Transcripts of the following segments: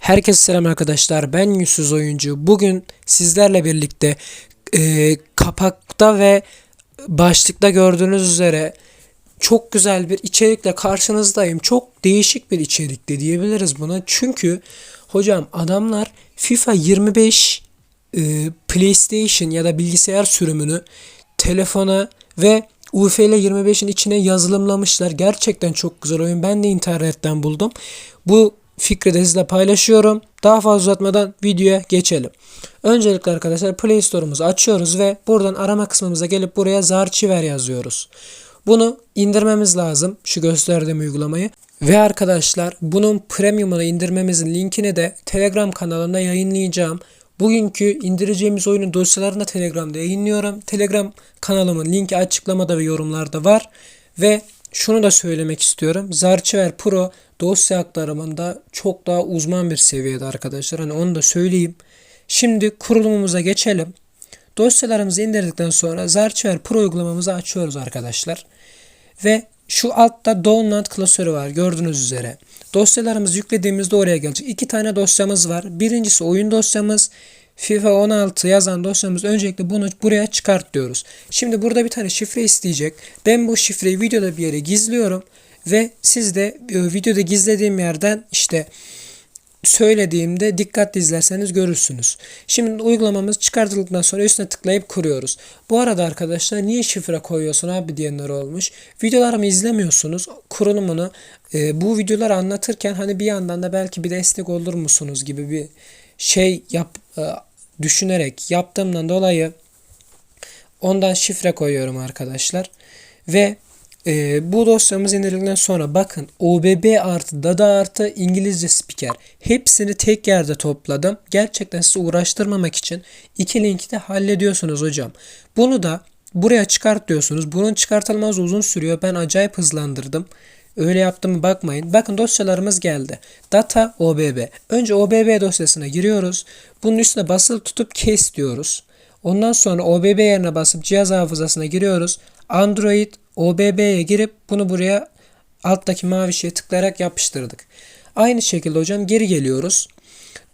Herkese selam arkadaşlar. Ben Yüzsüz Oyuncu. Bugün sizlerle birlikte e, kapakta ve başlıkta gördüğünüz üzere çok güzel bir içerikle karşınızdayım. Çok değişik bir içerikte diyebiliriz buna. Çünkü hocam adamlar FIFA 25 e, PlayStation ya da bilgisayar sürümünü telefona ve UFL 25'in içine yazılımlamışlar. Gerçekten çok güzel oyun. Ben de internetten buldum. Bu fikri de sizle paylaşıyorum. Daha fazla uzatmadan videoya geçelim. Öncelikle arkadaşlar Play Store'umuzu açıyoruz ve buradan arama kısmımıza gelip buraya Zarchiver yazıyoruz. Bunu indirmemiz lazım. Şu gösterdiğim uygulamayı. Ve arkadaşlar bunun premium'unu indirmemizin linkini de Telegram kanalında yayınlayacağım. Bugünkü indireceğimiz oyunun dosyalarını da Telegram'da yayınlıyorum. Telegram kanalımın linki açıklamada ve yorumlarda var. Ve şunu da söylemek istiyorum. Zarchiver Pro dosya aktarımında çok daha uzman bir seviyede arkadaşlar. Hani onu da söyleyeyim. Şimdi kurulumumuza geçelim. Dosyalarımızı indirdikten sonra Zarchiver Pro uygulamamızı açıyoruz arkadaşlar. Ve şu altta download klasörü var gördüğünüz üzere. Dosyalarımızı yüklediğimizde oraya gelecek. İki tane dosyamız var. Birincisi oyun dosyamız. FIFA 16 yazan dosyamız öncelikle bunu buraya çıkart diyoruz. Şimdi burada bir tane şifre isteyecek. Ben bu şifreyi videoda bir yere gizliyorum. Ve siz de e, videoda gizlediğim yerden işte söylediğimde dikkatli izlerseniz görürsünüz. Şimdi uygulamamız çıkartıldıktan sonra üstüne tıklayıp kuruyoruz. Bu arada arkadaşlar niye şifre koyuyorsun abi diyenler olmuş. Videolarımı izlemiyorsunuz. Kurulumunu e, bu videoları anlatırken hani bir yandan da belki bir destek olur musunuz gibi bir şey yap düşünerek yaptığımdan dolayı ondan şifre koyuyorum arkadaşlar. Ve ee, bu dosyamız indirildikten sonra bakın OBB artı Dada artı İngilizce spiker hepsini tek yerde topladım. Gerçekten sizi uğraştırmamak için iki linki de hallediyorsunuz hocam. Bunu da buraya çıkart diyorsunuz. Bunun çıkartılması uzun sürüyor. Ben acayip hızlandırdım. Öyle yaptım bakmayın. Bakın dosyalarımız geldi. Data OBB. Önce OBB dosyasına giriyoruz. Bunun üstüne basılı tutup kes diyoruz. Ondan sonra OBB yerine basıp cihaz hafızasına giriyoruz. Android OBB'ye girip bunu buraya alttaki mavi şeye tıklayarak yapıştırdık. Aynı şekilde hocam geri geliyoruz.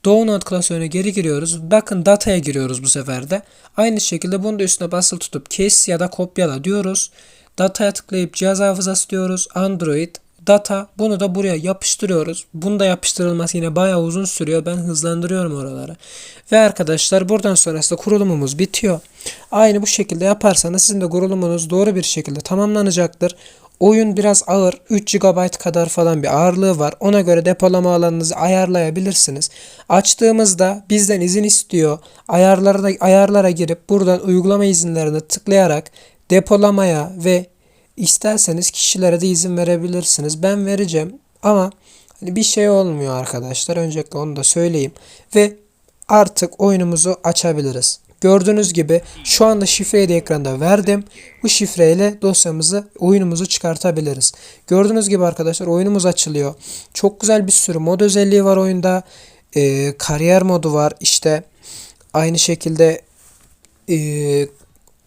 Download klasörüne geri giriyoruz. Bakın dataya giriyoruz bu sefer de. Aynı şekilde bunu da üstüne basılı tutup kes ya da kopyala diyoruz. Dataya tıklayıp cihaz hafızası diyoruz. Android data bunu da buraya yapıştırıyoruz. Bunu da yapıştırılması yine bayağı uzun sürüyor. Ben hızlandırıyorum oraları. Ve arkadaşlar buradan sonrasında kurulumumuz bitiyor. Aynı bu şekilde yaparsanız sizin de kurulumunuz doğru bir şekilde tamamlanacaktır. Oyun biraz ağır. 3 GB kadar falan bir ağırlığı var. Ona göre depolama alanınızı ayarlayabilirsiniz. Açtığımızda bizden izin istiyor. Ayarlara, ayarlara girip buradan uygulama izinlerine tıklayarak depolamaya ve İsterseniz kişilere de izin verebilirsiniz. Ben vereceğim ama hani bir şey olmuyor arkadaşlar. Öncelikle onu da söyleyeyim. Ve artık oyunumuzu açabiliriz. Gördüğünüz gibi şu anda şifreyi de ekranda verdim. Bu şifreyle dosyamızı, oyunumuzu çıkartabiliriz. Gördüğünüz gibi arkadaşlar oyunumuz açılıyor. Çok güzel bir sürü mod özelliği var oyunda. Ee, kariyer modu var. İşte aynı şekilde e,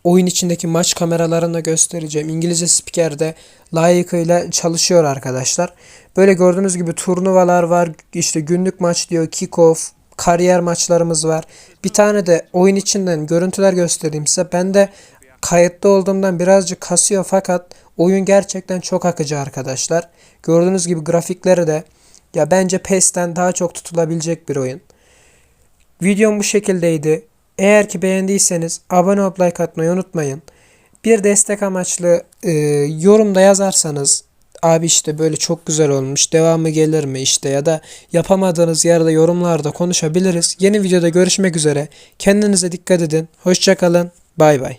oyun içindeki maç kameralarını göstereceğim. İngilizce spikerde layıkıyla çalışıyor arkadaşlar. Böyle gördüğünüz gibi turnuvalar var. İşte günlük maç diyor, kick-off, kariyer maçlarımız var. Bir tane de oyun içinden görüntüler göstereyim size. Ben de kayıtta olduğumdan birazcık kasıyor fakat oyun gerçekten çok akıcı arkadaşlar. Gördüğünüz gibi grafikleri de ya bence PES'ten daha çok tutulabilecek bir oyun. Videom bu şekildeydi. Eğer ki beğendiyseniz abone olup like atmayı unutmayın. Bir destek amaçlı e, yorumda yazarsanız abi işte böyle çok güzel olmuş devamı gelir mi işte ya da yapamadığınız yerde yorumlarda konuşabiliriz. Yeni videoda görüşmek üzere. Kendinize dikkat edin. Hoşçakalın. Bay bay.